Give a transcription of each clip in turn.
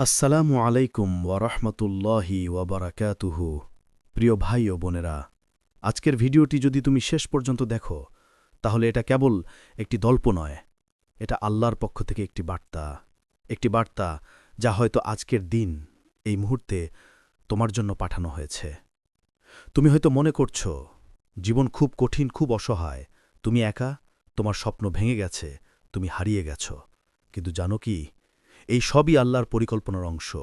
আসসালামু আলাইকুম ওয়ারহমতুল্লাহি ওয়াবারাকাতুহু। প্রিয় ভাই ও বোনেরা, আজকের ভিডিওটি যদি তুমি শেষ পর্যন্ত দেখো, তাহলে এটা কেবল একটি দল্প নয়, এটা আল্লাহর পক্ষ থেকে একটি বার্তা। একটি বার্তা যা হয়তো আজকের দিন, এই মুহূর্তে তোমার জন্য পাঠানো হয়েছে। তুমি হয়তো মনে করছ, জীবন খুব কঠিন, খুব অসহায়। তুমি একা, তোমার স্বপ্ন ভেঙে গেছে, তুমি হারিয়ে গেছ। কিন্তু জানো কি এই সবই আল্লাহর পরিকল্পনার অংশ।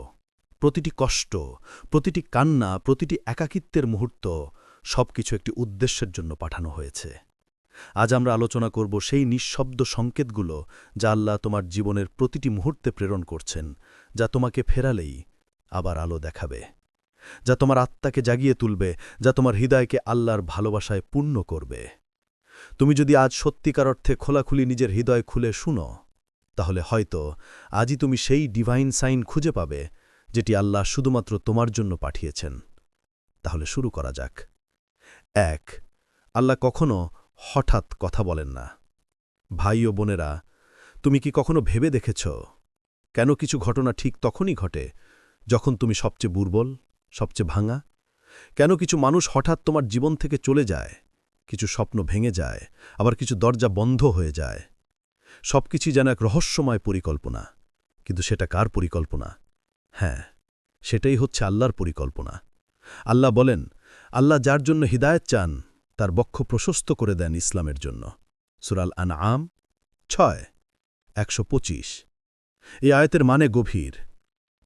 প্রতিটি কষ্ট, প্রতিটি কান্না, প্রতিটি একাকিত্বের মুহূর্ত সবকিছু একটি উদ্দেশ্যের জন্য পাঠানো হয়েছে। আজ আমরা আলোচনা করব সেই নিঃশব্দ সংকেতগুলো যা আল্লাহ তোমার জীবনের প্রতিটি মুহূর্তে প্রেরণ করছেন, যা তোমাকে ফেরালেই আবার আলো দেখাবে। যা তোমার আত্মাকে জাগিয়ে তুলবে, যা তোমার হৃদয়কে আল্লাহর ভালোবাসায় পূর্ণ করবে। তুমি যদি আজ সত্যিকার অর্থে খোলাখুলি নিজের হৃদয় খুলে শুনো তাহলে হয়তো আজই তুমি সেই ডিভাইন সাইন খুঁজে পাবে, যেটি আল্লাহ শুধুমাত্র তোমার জন্য পাঠিয়েছেন। তাহলে শুরু করা যাক। এক, আল্লাহ কখনো হঠাৎ কথা বলেন না। ভাই ও বোনেরা, তুমি কি কখনো ভেবে দেখেছ? কেন কিছু ঘটনা ঠিক তখনই ঘটে, যখন তুমি সবচেয়ে বুর্বল সবচেয়ে ভাঙা? কেন কিছু মানুষ হঠাৎ তোমার জীবন থেকে চলে যায়, কিছু স্বপ্ন ভেঙে যায়, আবার কিছু দরজা বন্ধ হয়ে যায়? সবকিছুই যেন এক রহস্যময় পরিকল্পনা। কিন্তু সেটা কার পরিকল্পনা? হ্যাঁ সেটাই হচ্ছে আল্লাহর পরিকল্পনা। আল্লাহ বলেন, আল্লাহ যার জন্য হিদায়ত চান, তার বক্ষ প্রশস্ত করে দেন ইসলামের জন্য। সুরাল আন আম ছয়, একশো পঁচিশ। এই আয়তের মানে গভীর।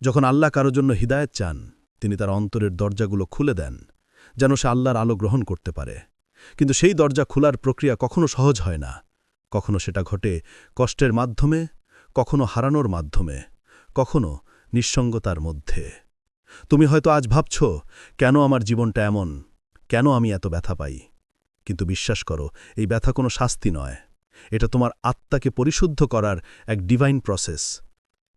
যখন আল্লাহ কারও জন্য হিদায়ত চান, তিনি তার অন্তরের দরজাগুলো খুলে দেন, যেন সে আল্লাহর আলো গ্রহণ করতে পারে। কিন্তু সেই দরজা খোলার প্রক্রিয়া কখনো সহজ হয় না। কখনো সেটা ঘটে কষ্টের মাধ্যমে, কখনো হারানোর মাধ্যমে, কখনো নিঃসঙ্গতার মধ্যে। তুমি হয়তো আজ ভাবছ, কেন আমার জীবনটা এমন? কেন আমি এত ব্যথা পাই? কিন্তু বিশ্বাস করো, এই ব্যথা কোনো শাস্তি নয়। এটা তোমার আত্মাকে পরিশুদ্ধ করার এক ডিভাইন প্রসেস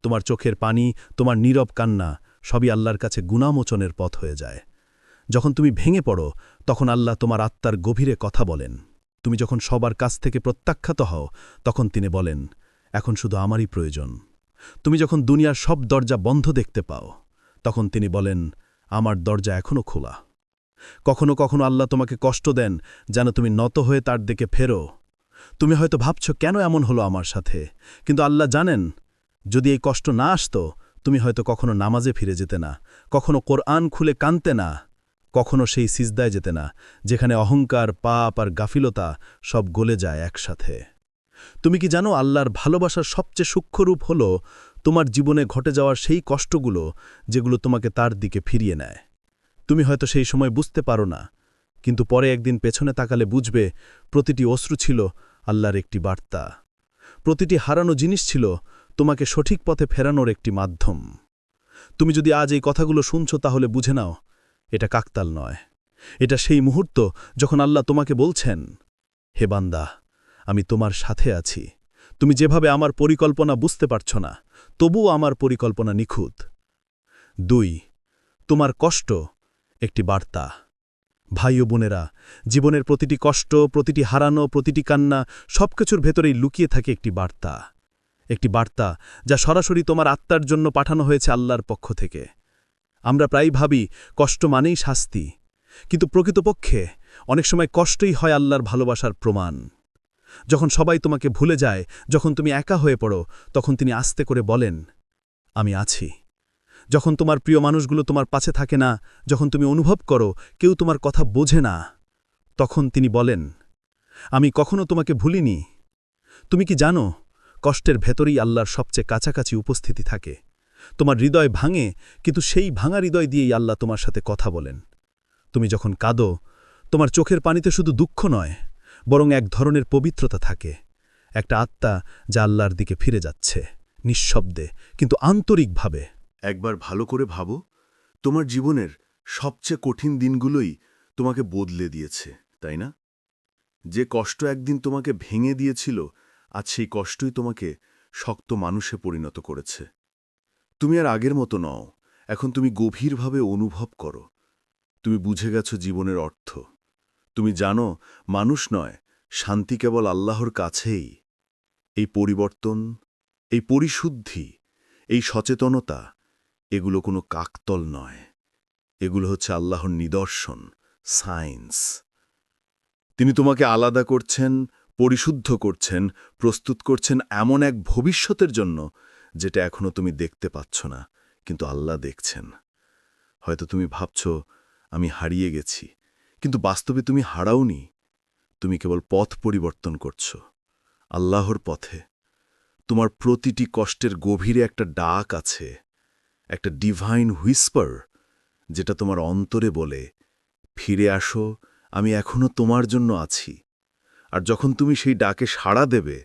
তোমার চোখের পানি, তোমার নীরব কান্না, সবই আল্লাহর কাছে গুণামোচনের পথ হয়ে যায়। যখন তুমি ভেঙে পড়ো, তখন আল্লাহ তোমার আত্মার গভীরে কথা বলেন। তুমি যখন সবার কাছ থেকে প্রত্যাখ্যাত হও, তখন তিনি বলেন, এখন শুধু আমারই প্রয়োজন। তুমি যখন দুনিয়ার সব দরজা বন্ধ দেখতে পাও, তখন তিনি বলেন, আমার দরজা এখনও খোলা। কখনো কখনো আল্লাহ তোমাকে কষ্ট দেন যেন তুমি নত হয়ে তার দিকে ফেরো। তুমি হয়তো ভাবছ, কেন এমন হলো আমার সাথে? কিন্তু আল্লাহ জানেন, যদি এই কষ্ট না আসতো, তুমি হয়তো কখনো নামাজে ফিরে যেতে না, কখনো কোরআন খুলে কানতে না। কখনো সেই সিজদায় যেতে না, যেখানে অহংকার, পাপ আর গাফিলতা সব গলে যায় একসাথে। তুমি কি জানো আল্লাহর ভালোবাসার সবচেয়ে সূক্ষ্মরূপ হল তোমার জীবনে ঘটে যাওয়ার সেই কষ্টগুলো যেগুলো তোমাকে তার দিকে ফিরিয়ে নেয়? তুমি হয়তো সেই সময় বুঝতে পারো না, কিন্তু পরে একদিন পেছনে তাকালে বুঝবে প্রতিটি অশ্রু ছিল আল্লাহর একটি বার্তা। প্রতিটি হারানো জিনিস ছিল তোমাকে সঠিক পথে ফেরানোর একটি মাধ্যম। তুমি যদি আজ এই কথাগুলো শুনছ তাহলে বুঝে নাও এটা কাকতাল নয়। এটা সেই মুহূর্ত যখন আল্লাহ তোমাকে বলছেন, হে বান্দা, আমি তোমার সাথে আছি। তুমি যেভাবে আমার পরিকল্পনা বুঝতে পারছ না, তবুও আমার পরিকল্পনা নিখুঁত। দুই, তোমার কষ্ট একটি বার্তা। ভাই ও বোনেরা, জীবনের প্রতিটি কষ্ট, প্রতিটি হারানো, প্রতিটি কান্না সবকিছুর ভেতরেই লুকিয়ে থাকে একটি বার্তা। একটি বার্তা যা সরাসরি তোমার আত্মার জন্য পাঠানো হয়েছে আল্লাহর পক্ষ থেকে। আমরা প্রায় ভাবি, কষ্ট মানেই শাস্তি। কিন্তু প্রকৃতপক্ষে, অনেক সময় কষ্টই হয় আল্লাহর ভালোবাসার প্রমাণ। যখন সবাই তোমাকে ভুলে যায়, যখন তুমি একা হয়ে পড়ো, তখন তিনি আস্তে করে বলেন, আমি আছি। যখন তোমার প্রিয় মানুষগুলো তোমার পাশে থাকে না, যখন তুমি অনুভব করো, কেউ তোমার কথা বোঝে না, তখন তিনি বলেন, আমি কখনো তোমাকে ভুলিনি। তুমি কি জানো, কষ্টের ভেতরেই আল্লাহর সবচেয়ে কাছাকাছি উপস্থিতি থাকে। তোমার হৃদয় ভাঙে, কিন্তু সেই ভাঙা হৃদয় দিয়েই আল্লাহ তোমার সাথে কথা বলেন। তুমি যখন কাঁদো, তোমার চোখের পানিতে শুধু দুঃখ নয়, বরং এক ধরনের পবিত্রতা থাকে। একটা আত্মা যা আল্লাহর দিকে ফিরে যাচ্ছে, নিঃশব্দে, কিন্তু আন্তরিকভাবে। একবার ভালো করে ভাবো, তোমার জীবনের সবচেয়ে কঠিন দিনগুলোই তোমাকে বদলে দিয়েছে, তাই না? যে কষ্ট একদিন তোমাকে ভেঙে দিয়েছিল, আজ সেই কষ্টই তোমাকে শক্ত মানুষে পরিণত করেছে। তুমি আর আগের মতো নও। এখন তুমি গভীরভাবে অনুভব করো। তুমি বুঝে গেছো জীবনের অর্থ। তুমি জানো, মানুষ নয়, শান্তি কেবল আল্লাহর কাছেই। এই পরিবর্তন, এই পরিশুদ্ধি, এই সচেতনতা, এগুলো কোনো কাকতল নয়। এগুলো হচ্ছে আল্লাহর নিদর্শন সায়েন্স তিনি তোমাকে আলাদা করছেন, পরিশুদ্ধ করছেন, প্রস্তুত করছেন এমন এক ভবিষ্যতের জন্য যেটা এখনও তুমি দেখতে পাচ্ছ না, কিন্তু আল্লাহ দেখছেন। হয়তো তুমি ভাবছ, আমি হারিয়ে গেছি, কিন্তু বাস্তবে তুমি হারাওনি। তুমি কেবল পথ পরিবর্তন করছ, আল্লাহর পথে। তোমার প্রতিটি কষ্টের গভীরে একটা ডাক আছে, একটা ডিভাইন হুইসপার যেটা তোমার অন্তরে বলে, ফিরে আসো, আমি এখনও তোমার জন্য আছি। আর যখন তুমি সেই ডাকে সাড়া দেবে,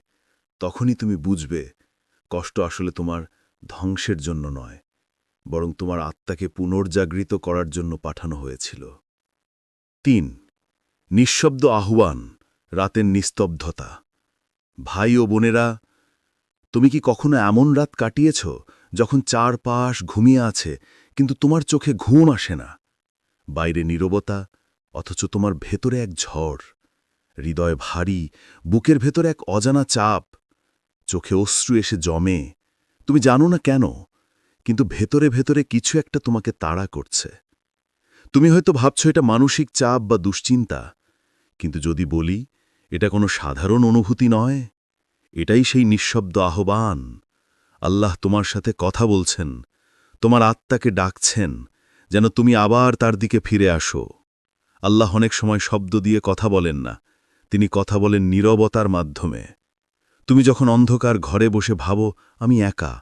তখনই তুমি বুঝবে কষ্ট আসলে তোমার ধ্বংসের জন্য নয়, বরং তোমার আত্মাকে পুনর্জাগৃত করার জন্য পাঠানো হয়েছিল। তিন, নিঃশব্দ আহ্বান, রাতের নিস্তব্ধতা। ভাই ও বোনেরা, তুমি কি কখনো এমন রাত কাটিয়েছ যখন চারপাশ ঘুমিয়ে আছে, কিন্তু তোমার চোখে ঘুম আসে না? বাইরে নীরবতা, অথচ তোমার ভেতরে এক ঝড়, হৃদয় ভারী, বুকের ভেতরে এক অজানা চাপ চোখে অশ্রু এসে জমে। তুমি জানো না কেন, কিন্তু ভেতরে ভেতরে কিছু একটা তোমাকে তাড়া করছে। তুমি হয়তো ভাবছ এটা মানসিক চাপ বা দুশ্চিন্তা, কিন্তু যদি বলি, এটা কোনো সাধারণ অনুভূতি নয়। এটাই সেই নিঃশব্দ আহ্বান। আল্লাহ তোমার সাথে কথা বলছেন, তোমার আত্মাকে ডাকছেন, যেন তুমি আবার তার দিকে ফিরে আসো। আল্লাহ অনেক সময় শব্দ দিয়ে কথা বলেন না, তিনি কথা বলেন নীরবতার মাধ্যমে। তুমি যখন অন্ধকার ঘরে বসে ভাবো, আমি একা,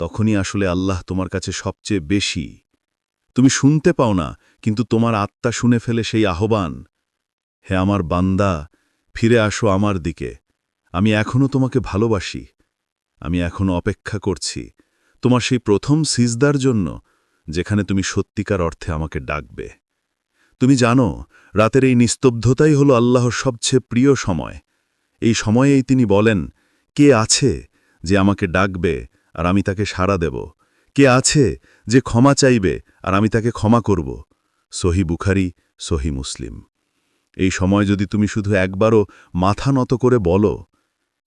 তখনই আসলে আল্লাহ তোমার কাছে সবচেয়ে বেশি। তুমি শুনতে পাও না, কিন্তু তোমার আত্মা শুনে ফেলে সেই আহ্বান, হে আমার বান্দা, ফিরে আসো আমার দিকে। আমি এখনও তোমাকে ভালোবাসি, আমি এখনও অপেক্ষা করছি। তোমার সেই প্রথম সিজদার জন্য, যেখানে তুমি সত্যিকার অর্থে আমাকে ডাকবে। তুমি জানো, রাতের এই নিস্তব্ধতাই হল আল্লাহর সবচেয়ে প্রিয় সময়। এই সময়েই তিনি বলেন কে আছে যে আমাকে ডাকবে আর আমি তাকে সাড়া দেব? কে আছে যে ক্ষমা চাইবে আর আমি তাকে ক্ষমা করব? সহি বুখারি, সহি মুসলিম। এই সময় যদি তুমি শুধু একবারও মাথা নত করে বলো,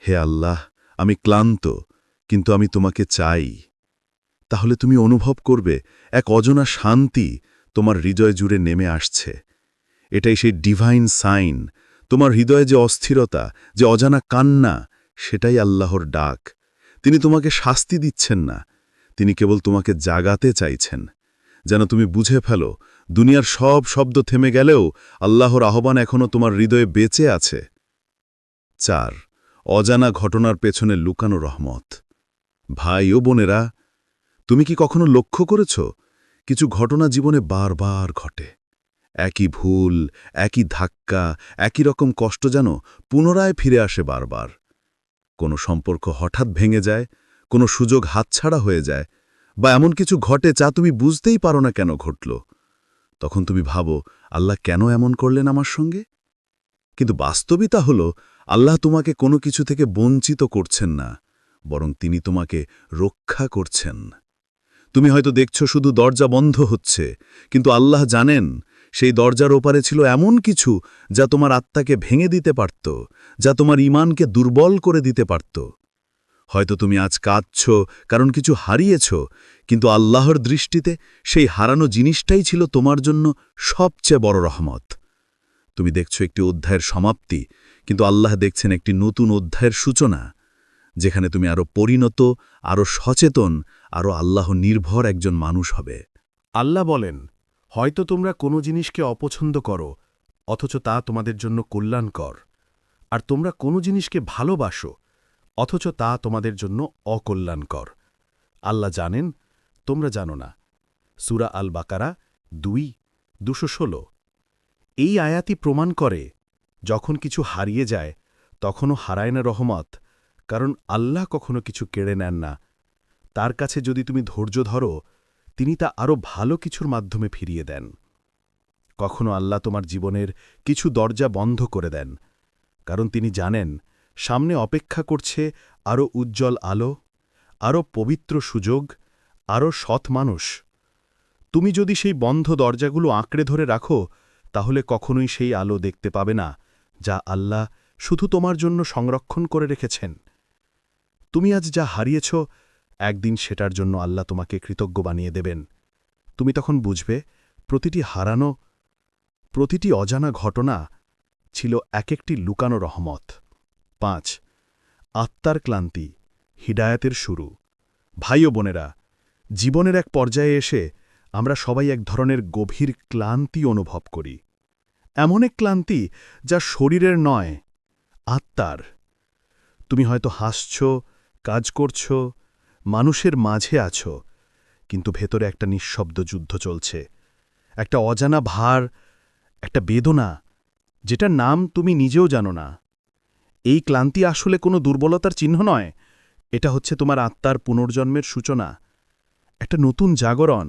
হে আল্লাহ, আমি ক্লান্ত, কিন্তু আমি তোমাকে চাই। তাহলে তুমি অনুভব করবে এক অজনা শান্তি তোমার হৃদয় জুড়ে নেমে আসছে। এটাই সেই ডিভাইন সাইন তোমার হৃদয়ে যে অস্থিরতা, যে অজানা কান্না সেটাই আল্লাহর ডাক। তিনি তোমাকে শাস্তি দিচ্ছেন না। তিনি কেবল তোমাকে জাগাতে চাইছেন। যেন তুমি বুঝে ফেলো, দুনিয়ার সব শব্দ থেমে গেলেও আল্লাহর আহ্বান এখনও তোমার হৃদয়ে বেঁচে আছে। চার, অজানা ঘটনার পেছনে লুকানো রহমত। ভাই ও বোনেরা, তুমি কি কখনো লক্ষ্য করেছ? কিছু ঘটনা জীবনে বারবার ঘটে। একই ভুল, একই ধাক্কা, একই রকম কষ্ট যেন পুনরায় ফিরে আসে বারবার। কোনো সম্পর্ক হঠাৎ ভেঙে যায়, কোনো সুযোগ হাতছাড়া হয়ে যায়, বা এমন কিছু ঘটে যা তুমি বুঝতেই পারো না কেন ঘটল। তখন তুমি ভাবো, আল্লাহ কেন এমন করলেন আমার সঙ্গে? কিন্তু বাস্তবিতা হল, আল্লাহ তোমাকে কোনো কিছু থেকে বঞ্চিত করছেন না, বরং তিনি তোমাকে রক্ষা করছেন। তুমি হয়তো দেখছ শুধু দরজা বন্ধ হচ্ছে, কিন্তু আল্লাহ জানেন সেই দরজার ওপারে ছিল এমন কিছু যা তোমার আত্মাকে ভেঙে দিতে পারত, যা তোমার ইমানকে দুর্বল করে দিতে পারত। হয়তো তুমি আজ কাঁদছ, কারণ কিছু হারিয়েছ, কিন্তু আল্লাহর দৃষ্টিতে সেই হারানো জিনিসটাই ছিল তোমার জন্য সবচেয়ে বড় রহমত। তুমি দেখছ একটি অধ্যায়ের সমাপ্তি, কিন্তু আল্লাহ দেখছেন একটি নতুন অধ্যায়ের সূচনা, যেখানে তুমি আরও পরিণত আরও সচেতন আরও আল্লাহ নির্ভর একজন মানুষ হবে। আল্লাহ বলেন হয়তো তোমরা কোনো জিনিসকে অপছন্দ করো, অথচ তা তোমাদের জন্য কল্যাণকর। আর তোমরা কোনো জিনিসকে ভালোবাসো, অথচ তা তোমাদের জন্য অকল্যাণকর। আল্লাহ জানেন, তোমরা জানো না। সুরা আল বাকারা দুই, দুশো ষোলো। এই আয়াতি প্রমাণ করে, যখন কিছু হারিয়ে যায়, তখনও হারায় না রহমত, কারণ আল্লাহ কখনো কিছু কেড়ে নেন না। তার কাছে যদি তুমি ধৈর্য ধরো তিনি তা আরও ভালো কিছুর মাধ্যমে ফিরিয়ে দেন। কখনো আল্লাহ তোমার জীবনের কিছু দরজা বন্ধ করে দেন, কারণ তিনি জানেন, সামনে অপেক্ষা করছে আরও উজ্জ্বল আলো, আরও পবিত্র সুযোগ, আরও সৎ মানুষ। তুমি যদি সেই বন্ধ দরজাগুলো আঁকড়ে ধরে রাখো, তাহলে কখনোই সেই আলো দেখতে পাবে না, যা আল্লাহ শুধু তোমার জন্য সংরক্ষণ করে রেখেছেন। তুমি আজ যা হারিয়েছ একদিন সেটার জন্য আল্লাহ তোমাকে কৃতজ্ঞ বানিয়ে দেবেন। তুমি তখন বুঝবে, প্রতিটি হারানো, প্রতিটি অজানা ঘটনা ছিল এক একটি লুকানো রহমত। পাঁচ, আত্মার ক্লান্তি হিডায়াতের শুরু। ভাই ও বোনেরা, জীবনের এক পর্যায়ে এসে আমরা সবাই এক ধরনের গভীর ক্লান্তি অনুভব করি। এমন এক ক্লান্তি যা শরীরের নয়, আত্মার। তুমি হয়তো হাসছ, কাজ করছ মানুষের মাঝে আছো, কিন্তু ভেতরে একটা নিঃশব্দ যুদ্ধ চলছে। একটা অজানা ভার, একটা বেদনা, যেটার নাম তুমি নিজেও জানো না। এই ক্লান্তি আসলে কোনো দুর্বলতার চিহ্ন নয়, এটা হচ্ছে তোমার আত্মার পুনর্জন্মের সূচনা। একটা নতুন জাগরণ,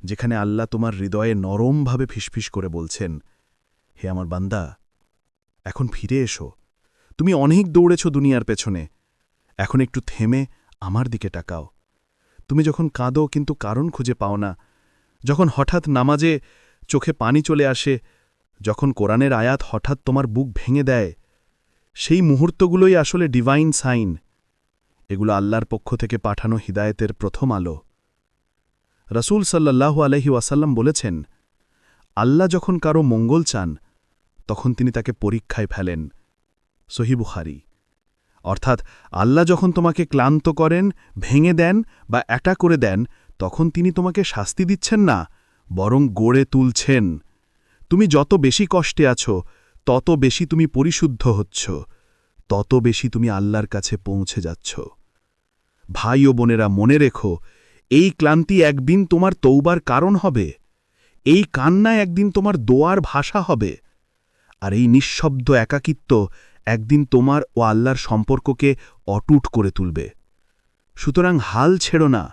যেখানে আল্লাহ তোমার হৃদয়ে নরমভাবে ফিসফিস করে বলছেন, হে আমার বান্দা, এখন ফিরে এসো। তুমি অনেক দৌড়েছ দুনিয়ার পেছনে। এখন একটু থেমে আমার দিকে টাকাও তুমি যখন কাঁদো কিন্তু কারণ খুঁজে পাও না। যখন হঠাৎ নামাজে চোখে পানি চলে আসে, যখন কোরআনের আয়াত হঠাৎ তোমার বুক ভেঙে দেয়, সেই মুহূর্তগুলোই আসলে ডিভাইন সাইন এগুলো আল্লাহর পক্ষ থেকে পাঠানো হিদায়তের প্রথম আলো। রসুল সাল্লাল্লাহু আলহি ওয়াসাল্লাম বলেছেন, আল্লাহ যখন কারও মঙ্গল চান, তখন তিনি তাকে পরীক্ষায় ফেলেন। সহিবুখারি অর্থাৎ আল্লাহ যখন তোমাকে ক্লান্ত করেন, ভেঙে দেন বা অ্যাটা করে দেন, তখন তিনি তোমাকে শাস্তি দিচ্ছেন না, বরং গড়ে তুলছেন। তুমি যত বেশি কষ্টে আছো, তত বেশি তুমি পরিশুদ্ধ হচ্ছ, তত বেশি তুমি আল্লাহর কাছে পৌঁছে যাচ্ছ। ভাই ও বোনেরা, মনে রেখো, এই ক্লান্তি একদিন তোমার তৌবার কারণ হবে, এই কান্না একদিন তোমার দোয়ার ভাষা হবে, আর এই নিঃশব্দ একাকিত্ব একদিন তোমার ও আল্লাহর সম্পর্ককে অটুট করে তুলবে। সুতরাং হাল ছেড়ো না।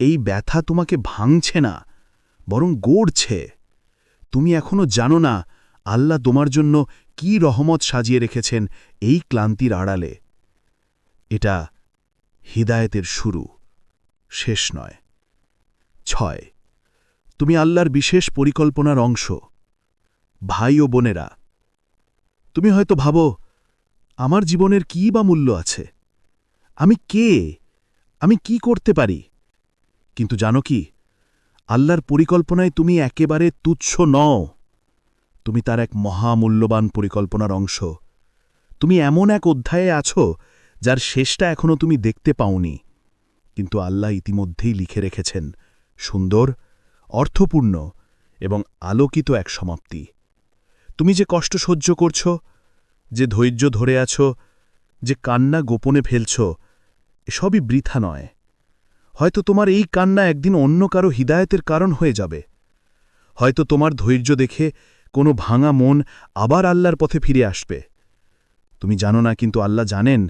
এই ব্যথা তোমাকে ভাঙছে না, বরং গড়ছে। তুমি এখনও জানো না আল্লাহ তোমার জন্য কি রহমত সাজিয়ে রেখেছেন এই ক্লান্তির আড়ালে। এটা হিদায়েতের শুরু, শেষ নয়। ছয়, তুমি আল্লাহর বিশেষ পরিকল্পনার অংশ। ভাই ও বোনেরা তুমি হয়তো ভাবো, আমার জীবনের কী বা মূল্য আছে? আমি কে? আমি কি করতে পারি? কিন্তু জানো কি, আল্লাহর পরিকল্পনায় তুমি একেবারে তুচ্ছ নও। তুমি তার এক মহামূল্যবান পরিকল্পনার অংশ। তুমি এমন এক অধ্যায়ে আছো, যার শেষটা এখনও তুমি দেখতে পাওনি। কিন্তু আল্লাহ ইতিমধ্যেই লিখে রেখেছেন, সুন্দর, অর্থপূর্ণ এবং আলোকিত এক সমাপ্তি। তুমি যে কষ্ট সহ্য করছ, যে ধৈর্য ধরে আছো, যে কান্না গোপনে ফেলছ, এসবই বৃথা নয়। হয়তো তোমার এই কান্না একদিন অন্য কারও হিদায়তের কারণ হয়ে যাবে। হয়তো তোমার ধৈর্য দেখে কোনো ভাঙা মন আবার আল্লাহর পথে ফিরে আসবে। তুমি জানো না, কিন্তু আল্লাহ জানেন,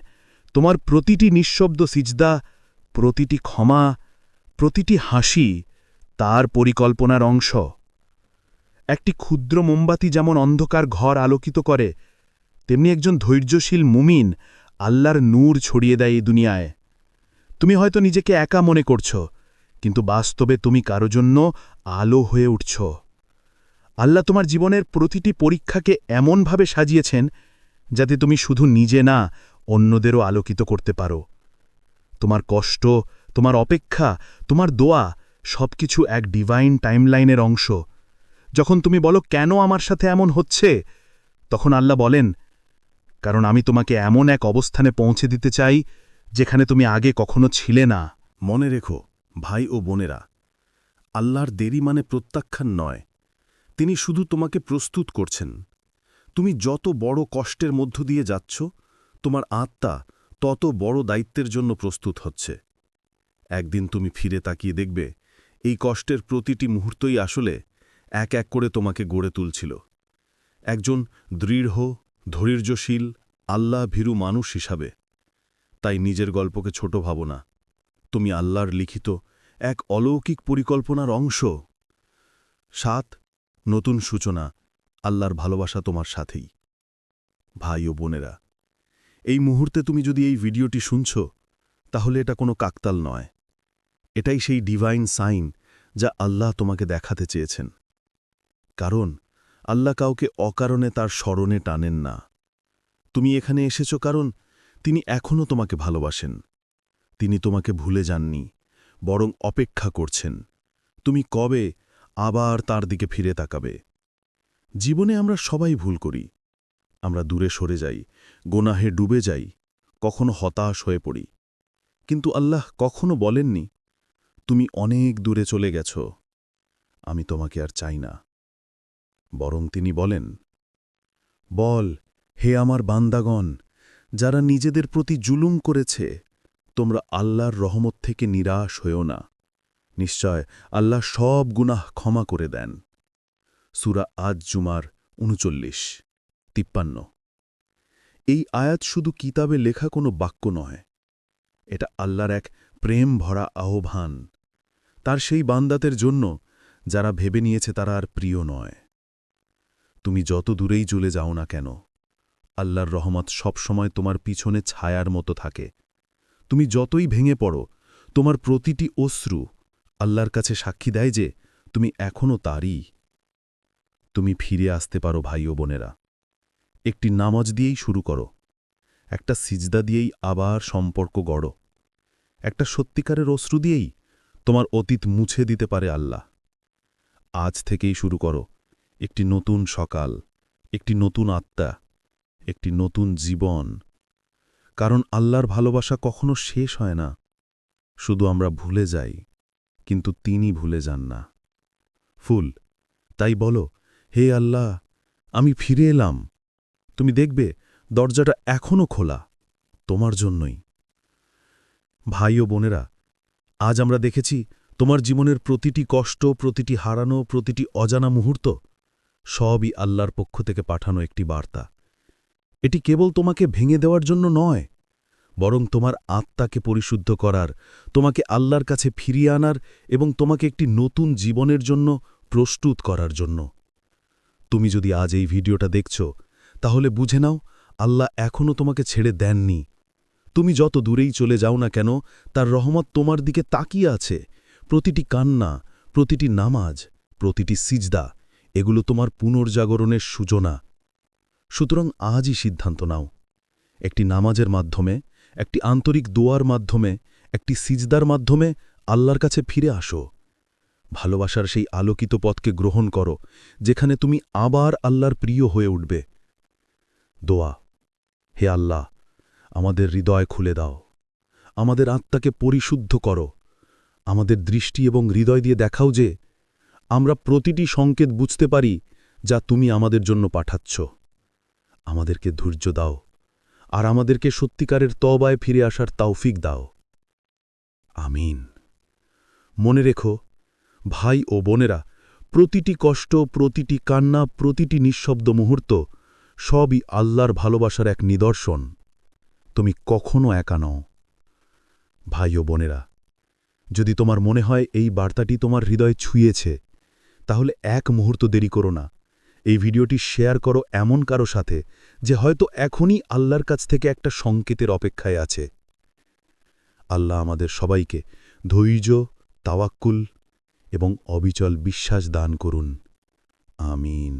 তোমার প্রতিটি নিঃশব্দ সিজদা, প্রতিটি ক্ষমা, প্রতিটি হাসি তার পরিকল্পনার অংশ। একটি ক্ষুদ্র মোমবাতি যেমন অন্ধকার ঘর আলোকিত করে, তেমনি একজন ধৈর্যশীল মুমিন আল্লাহর নূর ছড়িয়ে দেয় এই দুনিয়ায়। তুমি হয়তো নিজেকে একা মনে করছ, কিন্তু বাস্তবে তুমি কারও জন্য আলো হয়ে উঠছ। আল্লাহ তোমার জীবনের প্রতিটি পরীক্ষাকে এমনভাবে সাজিয়েছেন যাতে তুমি শুধু নিজে না, অন্যদেরও আলোকিত করতে পারো। তোমার কষ্ট, তোমার অপেক্ষা, তোমার দোয়া সবকিছু এক ডিভাইন টাইমলাইনের অংশ। যখন তুমি বলো, কেন আমার সাথে এমন হচ্ছে? তখন আল্লাহ বলেন, কারণ আমি তোমাকে এমন এক অবস্থানে পৌঁছে দিতে চাই, যেখানে তুমি আগে কখনো ছিলে না। মনে রেখো, ভাই ও বোনেরা, আল্লাহর দেরি মানে প্রত্যাখ্যান নয়। তিনি শুধু তোমাকে প্রস্তুত করছেন। তুমি যত বড় কষ্টের মধ্য দিয়ে যাচ্ছ, তোমার আত্মা তত বড় দায়িত্বের জন্য প্রস্তুত হচ্ছে। একদিন তুমি ফিরে তাকিয়ে দেখবে, এই কষ্টের প্রতিটি মুহূর্তই আসলে এক এক করে তোমাকে গড়ে তুলছিল। একজন দৃঢ়, ধৈর্যশীল আল্লাহ ভীরু মানুষ হিসাবে। তাই নিজের গল্পকে ছোট ভাবো না। তুমি আল্লাহর লিখিত এক অলৌকিক পরিকল্পনার অংশ। সাত, নতুন সূচনা, আল্লাহর ভালোবাসা তোমার সাথেই। ভাই ও বোনেরা, এই মুহূর্তে তুমি যদি এই ভিডিওটি শুনছ, তাহলে এটা কোনো কাকতাল নয়। এটাই সেই ডিভাইন সাইন যা আল্লাহ তোমাকে দেখাতে চেয়েছেন। কারণ আল্লাহ কাউকে অকারণে তার স্মরণে টানেন না। তুমি এখানে এসেছ কারণ তিনি এখনও তোমাকে ভালোবাসেন। তিনি তোমাকে ভুলে যাননি, বরং অপেক্ষা করছেন। তুমি কবে আবার তার দিকে ফিরে তাকাবে? জীবনে আমরা সবাই ভুল করি। আমরা দূরে সরে যাই, গোনাহে ডুবে যাই, কখনো হতাশ হয়ে পড়ি। কিন্তু আল্লাহ কখনো বলেননি, তুমি অনেক দূরে চলে গেছ, আমি তোমাকে আর চাই না। বরং তিনি বলেন, বল, হে আমার বান্দাগণ, যারা নিজেদের প্রতি জুলুম করেছে, তোমরা আল্লাহর রহমত থেকে নিরাশ হয়েও না। নিশ্চয় আল্লাহ সব গুনাহ ক্ষমা করে দেন। সুরা আজ জুমার উনচল্লিশ, তিপ্পান্ন। এই আয়াত শুধু কিতাবে লেখা কোনো বাক্য নয়। এটা আল্লাহর এক প্রেম ভরা আহ্বান। তার সেই বান্দাতের জন্য যারা ভেবে নিয়েছে তারা আর প্রিয় নয়। তুমি যত দূরেই চলে যাও না কেন, আল্লাহর রহমত সবসময় তোমার পিছনে ছায়ার মতো থাকে। তুমি যতই ভেঙে পড়ো, তোমার প্রতিটি অশ্রু আল্লাহর কাছে সাক্ষী দেয় যে তুমি এখনও তারই। তুমি ফিরে আসতে পারো, ভাই ও বোনেরা। একটি নামাজ দিয়েই শুরু করো। একটা সিজদা দিয়েই আবার সম্পর্ক গড়ো। একটা সত্যিকারের অশ্রু দিয়েই তোমার অতীত মুছে দিতে পারে আল্লাহ। আজ থেকেই শুরু করো। একটি নতুন সকাল, একটি নতুন আত্মা, একটি নতুন জীবন। কারণ আল্লাহর ভালোবাসা কখনো শেষ হয় না। শুধু আমরা ভুলে যাই, কিন্তু তিনি ভুলে যান না। ফুল, তাই বলো, হে আল্লাহ, আমি ফিরে এলাম। তুমি দেখবে, দরজাটা এখনও খোলা, তোমার জন্যই। ভাই ও বোনেরা, আজ আমরা দেখেছি, তোমার জীবনের প্রতিটি কষ্ট, প্রতিটি হারানো, প্রতিটি অজানা মুহূর্ত সবই আল্লাহর পক্ষ থেকে পাঠানো একটি বার্তা। এটি কেবল তোমাকে ভেঙে দেওয়ার জন্য নয়, বরং তোমার আত্মাকে পরিশুদ্ধ করার, তোমাকে আল্লাহর কাছে ফিরিয়ে আনার এবং তোমাকে একটি নতুন জীবনের জন্য প্রস্তুত করার জন্য। তুমি যদি আজ এই ভিডিওটা দেখছ, তাহলে বুঝে নাও, আল্লাহ এখনও তোমাকে ছেড়ে দেননি। তুমি যত দূরেই চলে যাও না কেন, তার রহমত তোমার দিকে তাকিয়ে আছে। প্রতিটি কান্না, প্রতিটি নামাজ, প্রতিটি সিজদা এগুলো তোমার পুনর্জাগরণের সূচনা। সুতরাং আজই সিদ্ধান্ত নাও। একটি নামাজের মাধ্যমে, একটি আন্তরিক দোয়ার মাধ্যমে, একটি সিজদার মাধ্যমে আল্লাহর কাছে ফিরে আসো। ভালোবাসার সেই আলোকিত পথকে গ্রহণ করো, যেখানে তুমি আবার আল্লাহর প্রিয় হয়ে উঠবে। দোয়া, হে আল্লাহ, আমাদের হৃদয় খুলে দাও। আমাদের আত্মাকে পরিশুদ্ধ করো। আমাদের দৃষ্টি এবং হৃদয় দিয়ে দেখাও যে আমরা প্রতিটি সংকেত বুঝতে পারি যা তুমি আমাদের জন্য পাঠাচ্ছ। আমাদেরকে ধৈর্য দাও আর আমাদেরকে সত্যিকারের তবায় ফিরে আসার তাওফিক দাও। আমিন। মনে রেখো, ভাই ও বোনেরা, প্রতিটি কষ্ট, প্রতিটি কান্না, প্রতিটি নিঃশব্দ মুহূর্ত সবই আল্লাহর ভালোবাসার এক নিদর্শন। তুমি কখনো একা নও। ভাই ও বোনেরা, যদি তোমার মনে হয় এই বার্তাটি তোমার হৃদয় ছুঁয়েছে তাহলে এক মুহূর্ত দেরি করো না। এই ভিডিওটি শেয়ার করো এমন কারও সাথে, যে হয়তো এখনই আল্লাহর কাছ থেকে একটা সংকেতের অপেক্ষায় আছে। আল্লাহ আমাদের সবাইকে ধৈর্য, তাওয়াক্কুল এবং অবিচল বিশ্বাস দান করুন। আমিন।